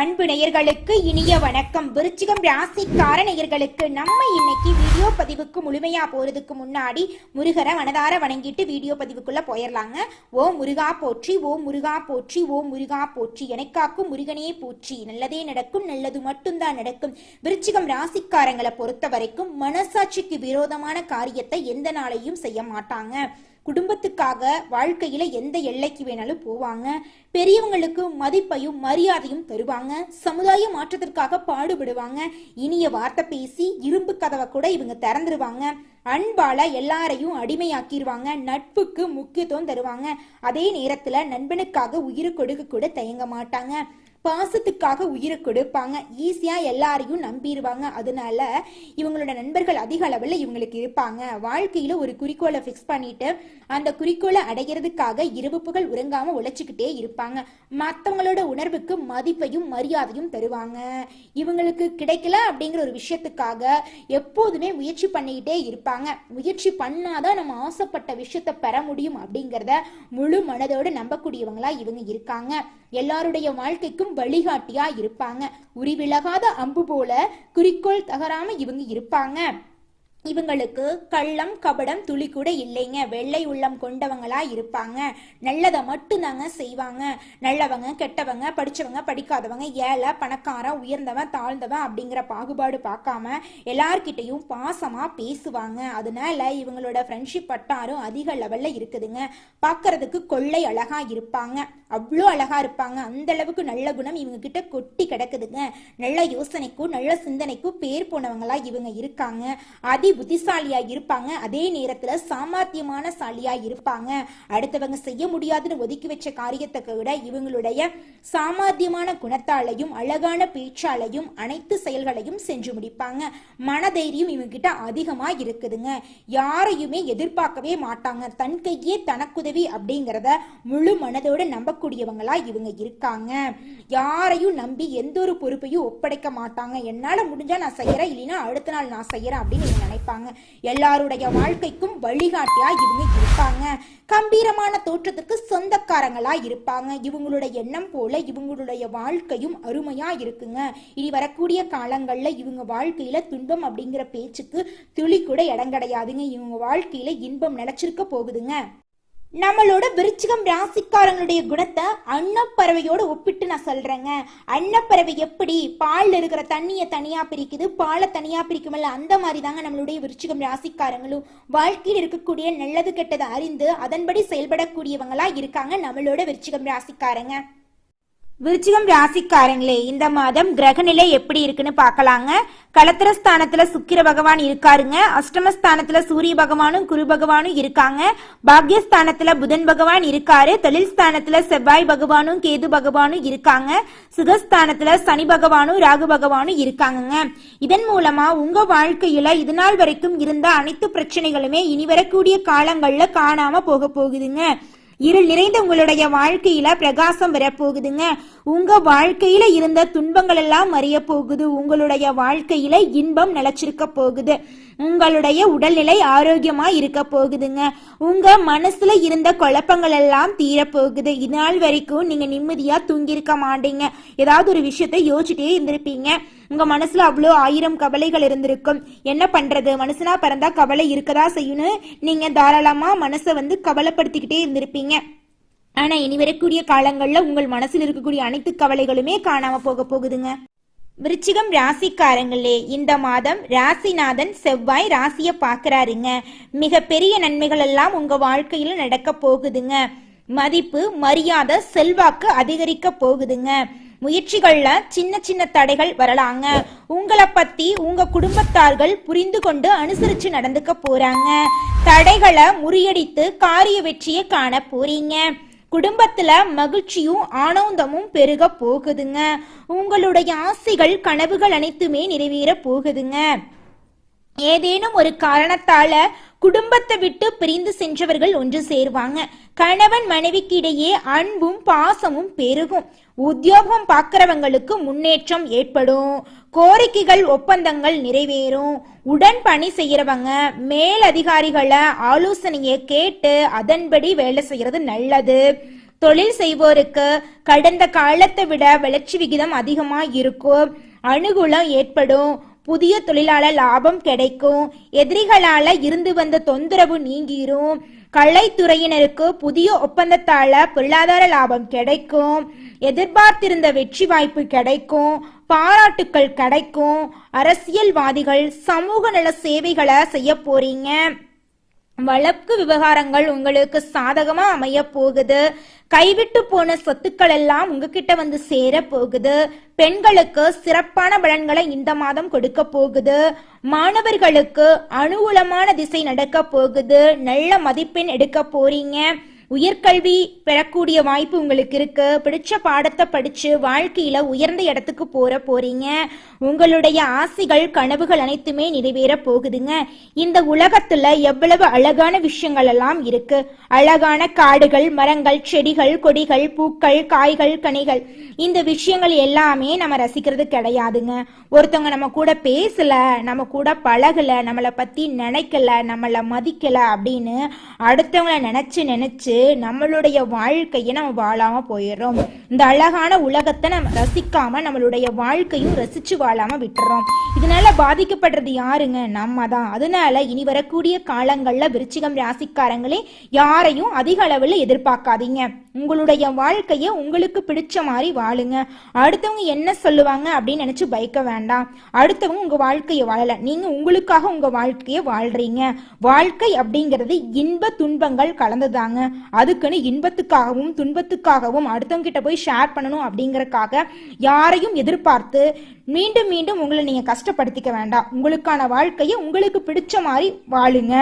அன்பு நேயர்களுக்கு இனிய வணக்கம். விருச்சிகம் ராசிக்கார நேயர்களுக்கு நம்ம இன்னைக்கு வீடியோ பதிவுக்கு முழுமையா போறதுக்கு முன்னாடி முருகரை மனதார வணங்கிட்டு வீடியோ பதிவுக்குள்ள போயிடலாங்க ஓ முருகா போற்றி ஓ முருகா போற்றி ஓ முருகா போற்றி. எனக்காக்கும் முருகனே போற்றி. நல்லதே நடக்கும் நல்லது மட்டும்தான் நடக்கும். விருச்சிகம் ராசிக்காரங்களை பொறுத்த வரைக்கும் மனசாட்சிக்கு விரோதமான காரியத்தை எந்த நாளையும் செய்ய மாட்டாங்க. குடும்பத்துக்காக வாழ்க்கையில எந்த எல்லைக்கு வேணாலும் போவாங்க. பெரியவங்களுக்கு மதிப்பையும் மரியாதையும் தருவாங்க. சமுதாய மாற்றத்திற்காக பாடுபடுவாங்க. இனிய வார்த்தை பேசி இரும்பு கதவை கூட இவங்க திறந்துருவாங்க. அன்பால எல்லாரையும் அடிமையாக்கிடுவாங்க நட்புக்கு முக்கியத்துவம் தருவாங்க. அதே நேரத்துல நண்பனுக்காக உயிரை கொடுக்க கூட தயங்க மாட்டாங்க. பாசத்துக்காக உயிரை கொடுப்பாங்க. ஈஸியா எல்லாரையும் நம்பிடுவாங்க அதனால இவங்களோட நண்பர்கள் அதிக அளவில் இவங்களுக்கு இருப்பாங்க. வாழ்க்கையில ஒரு குறிக்கோளை ஃபிக்ஸ் பண்ணிட்டு அந்த குறிக்கோளை அடைகிறதுக்காக இரவுப்புகள் உறங்காம உழைச்சிக்கிட்டே இருப்பாங்க. மற்றவங்களோட உணர்வுக்கு மதிப்பையும் மரியாதையும் தருவாங்க. இவங்களுக்கு கிடைக்கல அப்படிங்கிற ஒரு விஷயத்துக்காக எப்போதுமே முயற்சி பண்ணிக்கிட்டே இருப்பாங்க. முயற்சி பண்ணாதான் நம்ம ஆசைப்பட்ட விஷயத்த பெற முடியும் அப்படிங்கிறத முழு மனதோடு நம்பக்கூடியவங்களா இவங்க இருக்காங்க. எல்லாருடைய வாழ்க்கைக்கும் வழிகாட்டியா இருப்பாங்க. உரிவிலகாத அம்பு போல குறிக்கோள் தகராம இவங்க இருப்பாங்க. இவங்களுக்கு கள்ளம் கபடம் துளி கூட இல்லைங்க. வெள்ளை உள்ளம் கொண்டவங்களா இருப்பாங்க. நல்லதை மட்டும்தாங்க செய்வாங்க. நல்லவங்க கெட்டவங்க படிச்சவங்க படிக்காதவங்க ஏழை பணக்காரன் உயர்ந்தவன் தாழ்ந்தவன் அப்படிங்கிற பாகுபாடு பார்க்காம எல்லார்கிட்டையும் பாசமா பேசுவாங்க. அதனால இவங்களோட ஃப்ரெண்ட்ஷிப் வட்டாரம் அதிக லெவல்ல இருக்குதுங்க. பார்க்கறதுக்கு கொள்ளை அழகா இருப்பாங்க. அவ்வளோ அழகா இருப்பாங்க. அந்த அளவுக்கு நல்ல குணம் இவங்க கிட்ட கொட்டி கிடக்குதுங்க. நல்ல யோசனைக்கும் நல்ல சிந்தனைக்கும் பேர் போனவங்களா இவங்க இருக்காங்க. அதி புத்திசாலியா இருப்பாங்க அதே நேரத்துல சாமர்த்தியமான சாலியா இருப்பாங்க அடுத்தவங்க செய்ய முடியாதுன்னு ஒதுக்கி வச்ச காரியத்தை விட இவங்களுடைய சாமர்த்தியமான குணத்தாலையும் அழகான பேச்சாலையும் அனைத்து செயல்களையும் செஞ்சு முடிப்பாங்க. மனதைரியம் இவங்க கிட்ட அதிகமா இருக்குதுங்க. யாரையுமே எதிர்பார்க்கவே மாட்டாங்க. தன் கையே தனக்குதவி அப்படிங்கிறத முழு மனதோட நம்பக்கூடியவங்களா இவங்க இருக்காங்க. யாரையும் நம்பி எந்த ஒரு பொறுப்பையும் ஒப்படைக்க மாட்டாங்க. என்னால முடிஞ்சா நான் செய்யறேன் இல்லைன்னா அடுத்த நாள் நான் செய்யறேன் அப்படின்னு இவங்க நினைப்பாங்க. எல்லாருடைய வாழ்க்கைக்கும் வழிகாட்டியா இவங்க இருப்பாங்க. கம்பீரமான தோற்றத்துக்கு சொந்தக்காரங்களா இருப்பாங்க. இவங்களுடைய எண்ணம் போல இவங்களுடைய வாழ்க்கையும் அருமையா இருக்குங்க. இனி வரக்கூடிய காலங்கள்ல இவங்க வாழ்க்கையில துன்பம் அப்படிங்கிற பேச்சுக்கு துளி கூட இடம் கிடையாதுங்க. இவங்க வாழ்க்கையில இன்பம் நிலைச்சிருக்க போகுதுங்க. நம்மளோட விருச்சிகம் ராசிக்காரங்களுடைய குணத்தை அன்னப்பறவையோட ஒப்பிட்டு நான் சொல்றேங்க. அன்னப்பறவை எப்படி? பால்ல இருக்கிற தண்ணியை தனியா பிரிக்குது பாலை தனியா பிரிக்குமல்ல அந்த மாதிரி தாங்க நம்மளுடைய விருச்சிகம் ராசிக்காரங்களும். வாழ்க்கையில் இருக்கக்கூடிய நல்லது கெட்டதை அறிந்து அதன்படி செயல்படக்கூடியவங்களா இருக்காங்க நம்மளோட விருச்சிகம் ராசிக்காரங்க. விருச்சிகம் ராசிக்காரங்களே இந்த மாதம் கிரகநிலை எப்படி இருக்குன்னு பார்க்கலாங்க. கலத்திரஸ்தானத்துல சுக்கிர பகவான் இருக்காருங்க. அஷ்டமஸ்தானத்துல சூரிய பகவானும் குரு பகவானும் இருக்காங்க. பாக்யஸ்தானத்துல புதன் பகவான் இருக்காரு. தொழில் ஸ்தானத்துல செவ்வாய் பகவானும் கேது பகவானும் இருக்காங்க. சுகஸ்தானத்துல சனி பகவானும் ராகு பகவானும் இருக்காங்கங்க. இதன் மூலமா உங்க வாழ்க்கையில இது நாள் வரைக்கும் இருந்த அனைத்து பிரச்சனைகளுமே இனி வரக்கூடிய காலங்கள்ல காணாம போக போகுதுங்க. இருள் நிறைந்த உங்களுடைய வாழ்க்கையில பிரகாசம் வரப்போகுதுங்க. உங்க வாழ்க்கையில இருந்த துன்பங்கள் எல்லாம் மறைய போகுது உங்களுடைய வாழ்க்கையில இன்பம் நிலைச்சிருக்க போகுது. உங்களுடைய உடல்நிலை ஆரோக்கியமா இருக்க போகுதுங்க. உங்க மனசுல இருந்த குழப்பங்கள் எல்லாம் தீரப்போகுது இதனால் வரைக்கும் நீங்க நிம்மதியா தூங்கியிருக்க மாட்டீங்க. ஏதாவது ஒரு விஷயத்தை யோசிச்சுட்டே இருந்திருப்பீங்க. உங்க மனசுல அவ்வளோ ஆயிரம் கவலைகள் இருந்திருக்கும். என்ன பண்றது? மனுஷனா பிறந்தா கவலை இருக்கதா செய்யணும் நீங்க தாராளமா மனசை வந்து கவலைப்படுத்திக்கிட்டே இருந்திருப்பீங்க. ஆனா இனி வரக்கூடிய காலங்கள்ல உங்கள் மனசில் இருக்கக்கூடிய அனைத்து கவலைகளுமே காணாம போக போகுதுங்க. விருச்சிகம் ராசிக்காரங்களே இந்த மாதம் ராசிநாதன் செவ்வாய் ராசிய பாக்குறாருங்க மிக பெரிய நன்மைகள் எல்லாம் உங்க வாழ்க்கையில நடக்க போகுதுங்க. மதிப்பு மரியாதை செல்வாக்கு அதிகரிக்க போகுதுங்க. முயற்சிகள்ல சின்ன சின்ன தடைகள் வரலாங்க. உங்களை பத்தி உங்க குடும்பத்தார்கள் புரிந்து கொண்டு அனுசரிச்சு நடந்துக்க போறாங்க. தடைகளை முறியடித்து காரிய வெற்றியை காண போறீங்க. குடும்பத்துல மகிழ்ச்சியும் ஆனந்தமும் பெருக போகுதுங்க. உங்களுடைய ஆசைகள் கனவுகள் அனைத்துமே நிறைவேற போகுதுங்க. ஏதேனும் ஒரு காரணத்தால குடும்பத்தை விட்டு பிரிந்து சென்றவர்கள் ஒன்று சேருவாங்க. கணவன் மனைவிக்கு இடையே அன்பும் பாசமும் பெருகும். உத்தியோகம் பார்க்கிறவங்களுக்கு முன்னேற்றம் ஏற்படும். கோரிக்கைகள் ஒப்பந்தங்கள் நிறைவேறும். உடன் பணி செய்யறவங்க மேல் அதிகாரிகளை ஆலோசனையை கேட்டு அதன்படி வேலை செய்யறது நல்லது. தொழில் செய்வோருக்கு கடந்த காலத்தை விட வளர்ச்சி விகிதம் அதிகமா இருக்கும். அனுகூலம் ஏற்படும். புதிய தொழிலாளர் லாபம் கிடைக்கும். எதிரிகளால இருந்து வந்த தொந்தரவு நீங்கிரும். கலைத்துறையினருக்கு புதிய ஒப்பந்தத்தால பொருளாதார லாபம் கிடைக்கும். எதிர்பார்த்திருந்த வெற்றி வாய்ப்பு கிடைக்கும். பாராட்டுக்கள் கிடைக்கும். அரசியல்வாதிகள் சமூக நல சேவைகளை செய்ய போறீங்க. வழக்கு விவகாரங்கள் உங்களுக்கு சாதகமா அமைய போகுது. கைவிட்டு போன சொத்துக்கள் எல்லாம் உங்ககிட்ட வந்து சேர போகுது. பெண்களுக்கு சிறப்பான பலன்களை இந்த மாதம் கொடுக்க போகுது. மாணவர்களுக்கு அனுகூலமான திசை நடக்க போகுது. நல்ல மதிப்பெண் எடுக்க போறீங்க. உயர்கல்வி பெறக்கூடிய வாய்ப்பு உங்களுக்கு இருக்கு. பிடிச்ச பாடத்தை படிச்சு வாழ்க்கையில உயர்ந்த இடத்துக்கு போற போறீங்க. உங்களுடைய ஆசைகள் கனவுகள் அனைத்துமே நிறைவேற போகுதுங்க. இந்த உலகத்துல எவ்வளவு அழகான விஷயங்கள் எல்லாம் இருக்கு. அழகான காடுகள் மரங்கள் செடிகள் கொடிகள் பூக்கள் காய்கள் கனிகள். இந்த விஷயங்கள் எல்லாமே நம்ம ரசிக்கிறது கிடையாதுங்க. ஒருத்தவங்க நம்ம கூட பேசல நம்ம கூட பழகல நம்மளை பத்தி நினைக்கல நம்மளை மதிக்கல அப்படின்னு அடுத்தவங்கள நினைச்சு நினைச்சு நம்மளுடைய வாழ்க்கையை நம்ம வாழாம போயிடுறோம். இந்த அழகான உலகத்தை நம்ம ரசிக்காம நம்மளுடைய வாழ்க்கையும் ரசிச்சு வாழாம விட்டுறோம். இதனால பாதிக்கப்படுறது யாருங்க? நம்ம தான். அதனால இனி வரக்கூடிய காலங்கள்ல விருச்சிகம் ராசிக்காரங்களே யாரையும் அதிக அளவில் எதிர்பார்க்காதீங்க. உங்களுடைய வாழ்க்கையை உங்களுக்கு பிடிச்ச மாதிரி வாழுங்க. அடுத்தவங்க என்ன சொல்லுவாங்க அப்படின்னு நினைச்சு பயக்க வேண்டாம். அடுத்தவங்க உங்க வாழ்க்கையை வாழல. நீங்க உங்களுக்காக உங்க வாழ்க்கையை வாழ்றீங்க. வாழ்க்கை அப்படிங்கிறது இன்ப துன்பங்கள் கலந்துதாங்க. அதுக்குன்னு இன்பத்துக்காகவும் துன்பத்துக்காகவும் அடுத்தவங்க கிட்ட போய் ஷேர் பண்ணணும் அப்படிங்கறக்காக யாரையும் எதிர்பார்த்து மீண்டும் மீண்டும் உங்களை நீங்க கஷ்டப்படுத்திக்க வேண்டாம். உங்களுக்கான வாழ்க்கையை உங்களுக்கு பிடிச்ச மாதிரி வாழுங்க.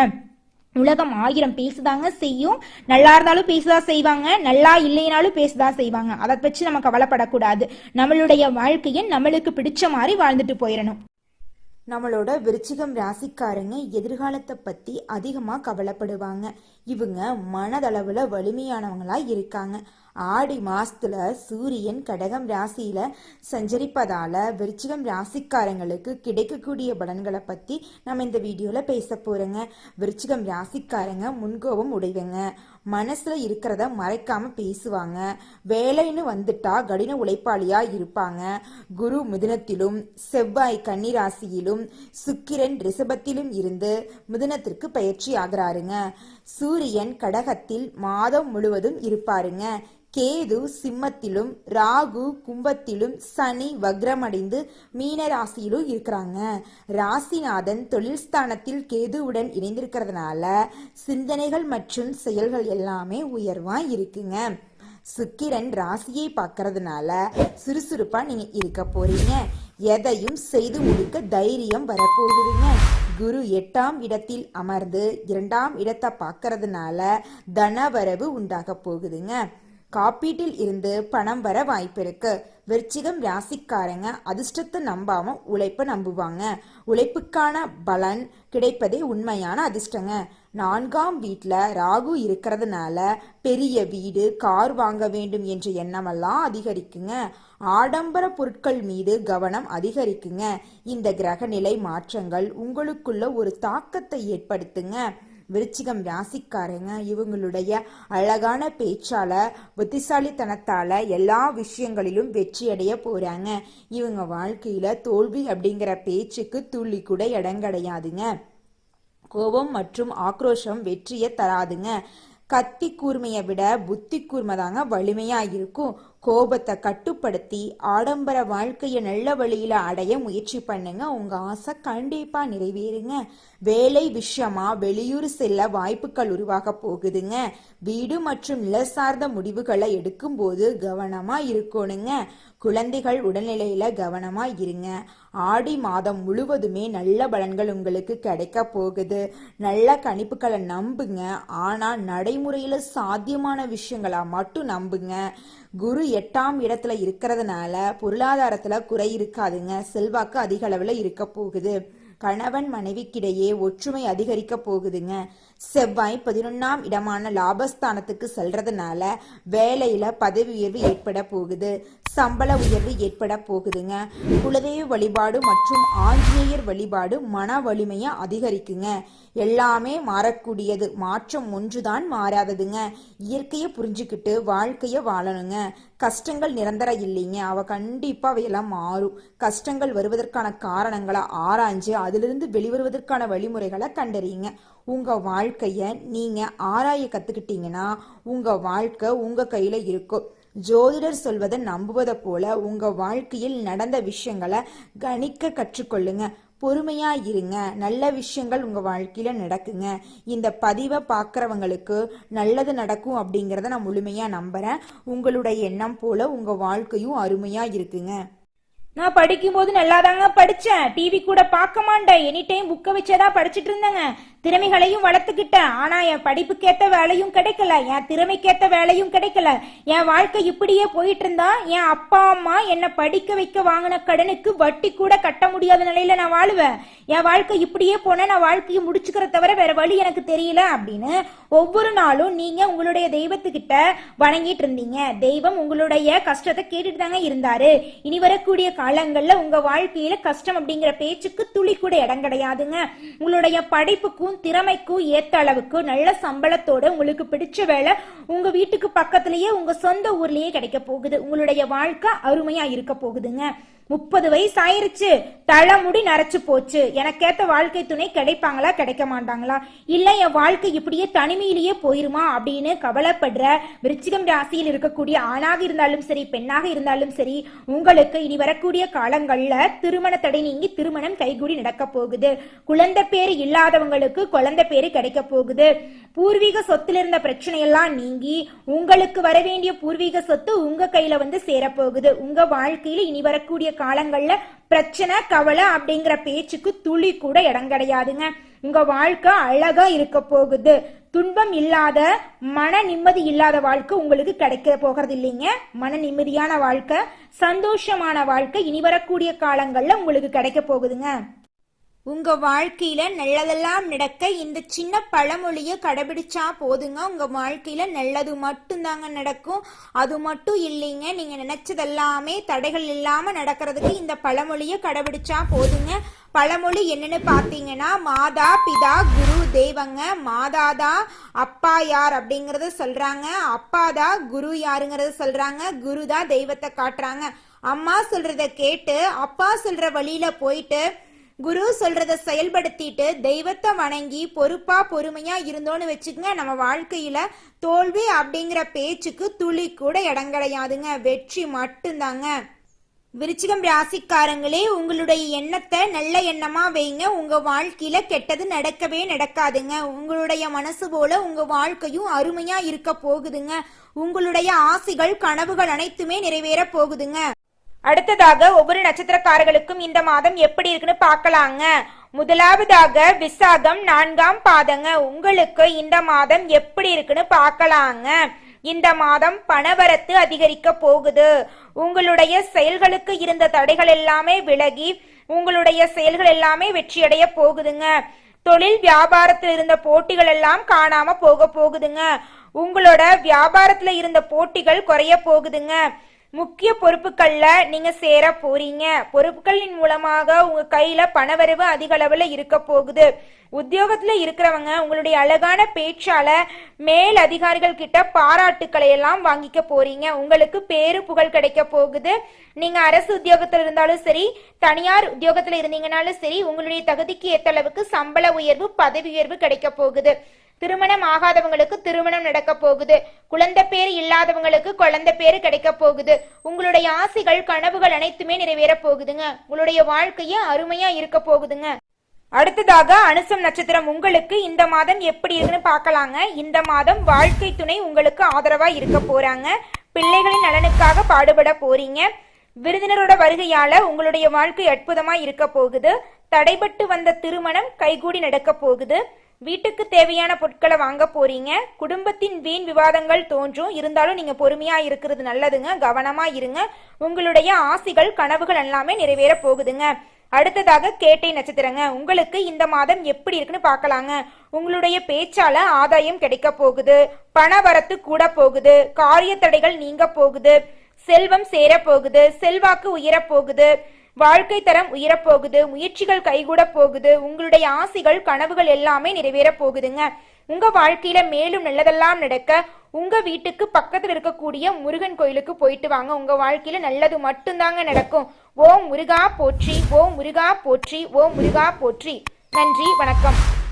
உலகம் ஆயிரம் பேசுதாங்க செய்யும். நல்லா இருந்தாலும் பேசுதா செய்வாங்க. நல்லா இல்லைனாலும் பேசுதா செய்வாங்க. அதை பற்றி நம்ம கவலைப்படக்கூடாது. நம்மளுடைய வாழ்க்கையை நம்மளுக்கு பிடிச்ச மாதிரி வாழ்ந்துட்டு போயிடணும். நம்மளோட விருச்சிகம் ராசிக்காரங்க எதிர்காலத்தை பத்தி அதிகமா கவலைப்படுவாங்க. இவங்க மனதளவுல வலிமையானவங்களா இருக்காங்க. ஆடி மாசத்துல சூரியன் கடகம் ராசியில சஞ்சரிப்பதால விருச்சிகம் ராசிக்காரங்களுக்கு கிடைக்கக்கூடிய பலன்களை பத்தி நம்ம இந்த வீடியோல பேச போறோங்க. விருச்சிகம் ராசிக்காரங்க முன்கோபம் உடையவங்க. மனசுல இருக்கிறத மறைக்காம பேசுவாங்க. வேலைன்னு வந்துட்டா கடின உழைப்பாளியா இருப்பாங்க. குரு மிதுனத்திலும் செவ்வாய் கன்னிராசியிலும் சுக்கிரன் ரிஷபத்திலும் இருந்து மிதுனத்திற்கு பயிற்சி ஆகிறாருங்க. சூரியன் கடகத்தில் மாதம் முழுவதும் இருப்பாருங்க. கேது சிம்மத்திலும் ராகு கும்பத்திலும் சனி வக்ரமடைந்து மீன ராசியிலும் இருக்கிறாங்க. ராசிநாதன் தொழில் ஸ்தானத்தில் கேதுவுடன் இணைந்திருக்கிறதுனால சிந்தனைகள் மற்றும் செயல்கள் எல்லாமே உயர்வா இருக்குங்க. சுக்கிரன் ராசியை பார்க்கறதுனால சுறுசுறுப்பா நீங்க இருக்க போறீங்க. எதையும் செய்து முடிக்க தைரியம் வரப்போகுதுங்க. குரு எட்டாம் இடத்தில் அமர்ந்து இரண்டாம் இடத்தை பார்க்கறதுனால தனவரவு உண்டாக போகுதுங்க. காப்பீட்டில் இருந்து பணம் வர வாய்ப்பிருக்கு. விருச்சிகம் ராசிக்காரங்க அதிர்ஷ்டத்தை நம்பாம உழைப்ப நம்புவாங்க. உழைப்புக்கான பலன் கிடைப்பதே உண்மையான அதிர்ஷ்டங்க. நான்காம் வீட்டில் ராகு இருக்கிறதுனால பெரிய வீடு கார் வாங்க வேண்டும் என்ற எண்ணமெல்லாம் அதிகரிக்குங்க. ஆடம்பர பொருட்கள் மீது கவனம் அதிகரிக்குங்க. இந்த கிரகநிலை மாற்றங்கள் உங்களுக்குள்ள ஒரு தாக்கத்தை ஏற்படுத்துங்க. விருச்சிகம் ராசிக்காரங்க இவங்களுடைய அழகான பேச்சால புத்திசாலித்தனத்தால எல்லா விஷயங்களிலும் வெற்றி அடைய போறாங்க. இவங்க வாழ்க்கையில தோல்வி அப்படிங்கிற பேச்சுக்கு துள்ளி கூட இடம் கிடையாதுங்க கோபம் மற்றும் ஆக்ரோஷம் வெற்றியை தராதுங்க. கத்தி கூர்மையை விட புத்தி கூர்மை தாங்க வலிமையா இருக்கும் கோபத்தை கட்டுப்படுத்தி ஆடம்பர வாழ்க்கையை நல்ல வழியில அடைய முயற்சி பண்ணுங்க. உங்க ஆசை கண்டிப்பா நிறைவேறுங்க. வேலை விஷயமா வெளியூர் செல்ல வாய்ப்புகள் உருவாக போகுதுங்க. வீடு மற்றும் நில சார்ந்த முடிவுகளை எடுக்கும்போது கவனமா இருக்கணுங்க. குழந்தைகள் உடல்நிலையில கவனமா இருங்க. ஆடி மாதம் முழுவதுமே நல்ல பலன்கள் உங்களுக்கு கிடைக்க போகுது. நல்ல கணிப்புகளை நம்புங்க. ஆனா நடைமுறையில சாத்தியமான விஷயங்களா மட்டும் நம்புங்க. குரு எட்டாம் இடத்துல இருக்கிறதுனால பொருளாதாரத்துல குறை இருக்காதுங்க. செல்வாக்கு அதிக அளவுல இருக்க போகுது. கணவன் மனைவிக்கிடையே ஒற்றுமை அதிகரிக்க போகுதுங்க. செவ்வாய் பதினொன்னாம் இடமான லாபஸ்தானத்துக்கு செல்றதுனால வேலையில பதவி உயர்வு ஏற்பட போகுது. சம்பள உயர்வு ஏற்பட போகுதுங்க. குலதெய்வ வழிபாடு மற்றும் ஆஞ்சநேயர் வழிபாடு மன வலிமையை அதிகரிக்குங்க. எல்லாமே மாறக்கூடியது. மாற்றம் ஒன்றுதான் மாறாததுங்க. இயற்கையை புரிஞ்சுக்கிட்டு வாழ்க்கைய வாழணுங்க. கஷ்டங்கள் நிரந்தரம் இல்லைங்க. அவ கண்டிப்பா அவையெல்லாம் மாறும். கஷ்டங்கள் வருவதற்கான காரணங்களை ஆராய்ஞ்சு அதிலிருந்து வெளிவருவதற்கான வழிமுறைகளை கண்டறியுங்க. உங்க வாழ்க்கைய நீங்க ஆராய கத்துக்கிட்டீங்கன்னா உங்க வாழ்க்கை உங்க கையில இருக்கும். ஜோதிடர் சொல்வதை நம்புவதை போல உங்க வாழ்க்கையில் நடந்த விஷயங்களை கணிக்க கற்றுக்கொள்ளுங்க. பொறுமையா இருங்க. நல்ல விஷயங்கள் உங்க வாழ்க்கையில நடக்குங்க. இந்த பதிவை பார்க்குறவங்களுக்கு நல்லது நடக்கும் அப்படிங்கிறத நான் முழுமையா நம்புறேன். உங்களுடைய எண்ணம் போல உங்க வாழ்க்கையும் அருமையா இருக்குங்க. நான் படிக்கும்போது நல்லாதாங்க படிச்சேன். டிவி கூட பார்க்க மாட்டேன். எனி டைம் புக்கை வச்சதா படிச்சிட்டு இருந்தேங்க. திறமைகளையும் வளர்த்துக்கிட்டேன். ஆனா என் படிப்புக்கேத்த வேலையும் கிடைக்கல. என் திறமைக்கேத்த வேலையும் கிடைக்கல. என் வாழ்க்கை இப்படியே போயிட்டு இருந்தா என் அப்பா அம்மா என்னை படிக்க வைக்க வாங்கின கடனுக்கு வட்டி கூட கட்ட முடியாத நிலையில நான் வாழுவேன். என் வாழ்க்கை இப்படியே போனா நான் வாழ்க்கையை முடிச்சுக்கிற தவிர வேற வழி எனக்கு தெரியல அப்படின்னு ஒவ்வொரு நாளும் நீங்க உங்களுடைய தெய்வத்துக்கிட்ட வணங்கிட்டு இருந்தீங்க. தெய்வம் உங்களுடைய கஷ்டத்தை கேட்டுட்டு தாங்க இருந்தாரு. இனி வரக்கூடிய காலங்கள்ல உங்க வாழ்க்கையில கஷ்டம் அப்படிங்கிற பேச்சுக்கு துளி கூட இடம் கிடையாதுங்க. உங்களுடைய படிப்புக்கும் திறமைக்கும் ஏத்த அளவுக்கு நல்ல சம்பளத்தோட உங்களுக்கு பிடிச்ச வேலை உங்க வீட்டுக்கு பக்கத்திலேயே உங்க சொந்த ஊர்லயே கிடைக்க போகுது. உங்களுடைய வாழ்க்கை அருமையா இருக்க போகுதுங்க. முப்பது வயசு ஆயிருச்சு. தலைமுடி நரைச்சு போச்சு. எனக்கேத்த வாழ்க்கை துணை கிடைப்பாங்களா கிடைக்க மாட்டாங்களா இல்ல என் வாழ்க்கை இப்படியே தனிமையிலேயே போயிருமா அப்படின்னு கவலைப்படுற விருச்சிகம் ராசியில் இருக்கக்கூடிய ஆணாக இருந்தாலும் சரி பெண்ணாக இருந்தாலும் சரி உங்களுக்கு இனி வரக்கூடிய காலங்கள்ல திருமண தடை நீங்கி திருமணம் கைகூடி நடக்க போகுது. குழந்தை பேரு இல்லாதவங்களுக்கு குழந்தை பேரு கிடைக்க போகுது. பூர்வீக சொத்துல இருந்த பிரச்சனையெல்லாம் நீங்கி உங்களுக்கு வர வேண்டிய பூர்வீக சொத்து உங்க கையில வந்து சேரப்போகுது உங்க வாழ்க்கையில இனி வரக்கூடிய காலங்கள்ல பிரச்சனை கவலை அப்படிங்கிற பேச்சுக்கு துளி கூட இடம் கிடையாதுங்க. உங்க வாழ்க்கை அழகா இருக்க போகுது. துன்பம் இல்லாத மன நிம்மதி இல்லாத வாழ்க்கை உங்களுக்கு கிடைக்க போகிறது இல்லைங்க. மன நிம்மதியான வாழ்க்கை சந்தோஷமான வாழ்க்கை இனி வரக்கூடிய காலங்கள்ல உங்களுக்கு கிடைக்க போகுதுங்க. உங்க வாழ்க்கையில நல்லதெல்லாம் நடக்க இந்த சின்ன பழமொழிய கடைபிடிச்சா போதுங்க. உங்க வாழ்க்கையில நல்லது மட்டும்தாங்க நடக்கும். அது மட்டும் இல்லைங்க. நீங்க நினைச்சதெல்லாமே தடைகள் இல்லாம நடக்கிறதுக்கு இந்த பழமொழிய கடைபிடிச்சா போதுங்க. பழமொழி என்னன்னு பார்த்தீங்கன்னா மாதா பிதா குரு தெய்வங்க. மாதாதா அப்பா யார் அப்படிங்கறத சொல்றாங்க. அப்பாதா குரு யாருங்கிறத சொல்றாங்க. குரு தான் தெய்வத்தை காட்டுறாங்க. அம்மா சொல்றத கேட்டு அப்பா சொல்ற வழியில போயிட்டு குரு சொல்றத செயல்படுத்திட்டு தெய்வத்தை வணங்கி பொறுப்பா பொறுமையா இருந்தோன்னு வச்சுக்கோங்க நம்ம வாழ்க்கையில தோல்வி அப்படிங்கிற பேச்சுக்கு துளி கூட இடம் கிடையாதுங்க. வெற்றி மட்டும்தாங்க. விருச்சிகம் ராசிக்காரங்களே உங்களுடைய எண்ணத்தை நல்ல எண்ணமா வைங்க. உங்க வாழ்க்கையில கெட்டது நடக்கவே நடக்காதுங்க. உங்களுடைய மனசு போல உங்க வாழ்க்கையும் அருமையா இருக்க போகுதுங்க. உங்களுடைய ஆசைகள் கனவுகள் அனைத்துமே நிறைவேற போகுதுங்க. அடுத்ததாக ஒவ்வொரு நட்சத்திரக்காரர்களுக்கும் இந்த மாதம் எப்படி இருக்குன்னு பார்க்கலாங்க. முதலாவதாக விசாகம் நான்காம் பாதங்க. உங்களுக்கு இந்த மாதம் எப்படி இருக்குன்னு பார்க்கலாங்க. இந்த மாதம் பணவரத்து அதிகரிக்க போகுது. உங்களுடைய செயல்களுக்கு இருந்த தடைகள் எல்லாமே விலகி உங்களுடைய செயல்கள் எல்லாமே வெற்றியடைய போகுதுங்க. தொழில் வியாபாரத்தில் இருந்த போட்டிகள் எல்லாம் காணாம போக போகுதுங்க. உங்களோட வியாபாரத்துல இருந்த போட்டிகள் குறைய போகுதுங்க. முக்கிய பொறுப்புகள்ல நீங்க சேர போறீங்க. பொறுப்புகளின் மூலமாக உங்க கையில பணவரவு அதிக அளவுல இருக்க போகுது. உத்தியோகத்துல இருக்கிறவங்க உங்களுடைய அழகான பேச்சால மேல் அதிகாரிகள் கிட்ட பாராட்டுக்களை எல்லாம் வாங்கிக்க போறீங்க. உங்களுக்கு பேரு புகழ் கிடைக்க போகுது. நீங்க அரசு உத்தியோகத்துல இருந்தாலும் சரி தனியார் உத்தியோகத்துல இருந்தீங்கனாலும் சரி உங்களுடைய தகுதிக்கு ஏத்த அளவுக்கு சம்பள உயர்வு பதவி உயர்வு கிடைக்க போகுது. திருமணம் ஆகாதவங்களுக்கு திருமணம் நடக்க போகுது. குழந்தை பேர் இல்லாதவங்களுக்கு குழந்தை பேர் கிடைக்க போகுது. உங்களுடைய ஆசைகள் கனவுகள் அனைத்துமே நிறைவேற போகுதுங்க. உங்களுடைய வாழ்க்கையே அருமையா இருக்க போகுதுங்க. அடுத்ததாக அனுசம் நட்சத்திரம் உங்களுக்கு இந்த மாதம் எப்படி இருக்குன்னு பார்க்கலாங்க. இந்த மாதம் வாழ்க்கை துணை உங்களுக்கு ஆதரவா இருக்க போறாங்க. பிள்ளைகளின் நலனுக்காக பாடுபட போறீங்க. விருந்தினரோட வருகையால உங்களுடைய வாழ்க்கை அற்புதமா இருக்க போகுது. தடைபட்டு வந்த திருமணம் கைகூடி நடக்க போகுது. வீட்டுக்கு தேவையான பொருட்களை வாங்க போறீங்க. குடும்பத்தின் வீண் விவாதங்கள் தோன்றும். இருந்தாலும் நீங்க பொறுமையா இருக்கிறது நல்லதுங்க. கவனமா இருங்க. உங்களுடைய ஆசைகள் கனவுகள் எல்லாமே நிறைவேற போகுதுங்க. அடுத்ததாக கேட்டை நட்சத்திரங்க. உங்களுக்கு இந்த மாதம் எப்படி இருக்குன்னு பார்க்கலாங்க. உங்களுடைய பேச்சால ஆதாயம் கிடைக்க போகுது. பண வரத்து கூட போகுது. காரிய தடைகள் நீங்க போகுது. செல்வம் சேரப்போகுது செல்வாக்கு உயரப்போகுது வாழ்க்கை தரம் உயரப்போகுது முயற்சிகள் கைகூட போகுது உங்களுடைய ஆசைகள் கனவுகள் எல்லாமே நிறைவேறப் போகுதுங்க. உங்க வாழ்க்கையில மேலும் நல்லதெல்லாம் நடக்க உங்க வீட்டுக்கு பக்கத்துல இருக்கக்கூடிய முருகன் கோயிலுக்கு போயிட்டு வாங்க. உங்க வாழ்க்கையில நல்லது மட்டும்தாங்க நடக்கும். ஓம் முருகா போற்றி ஓம் முருகா போற்றி ஓம் முருகா போற்றி. நன்றி வணக்கம்.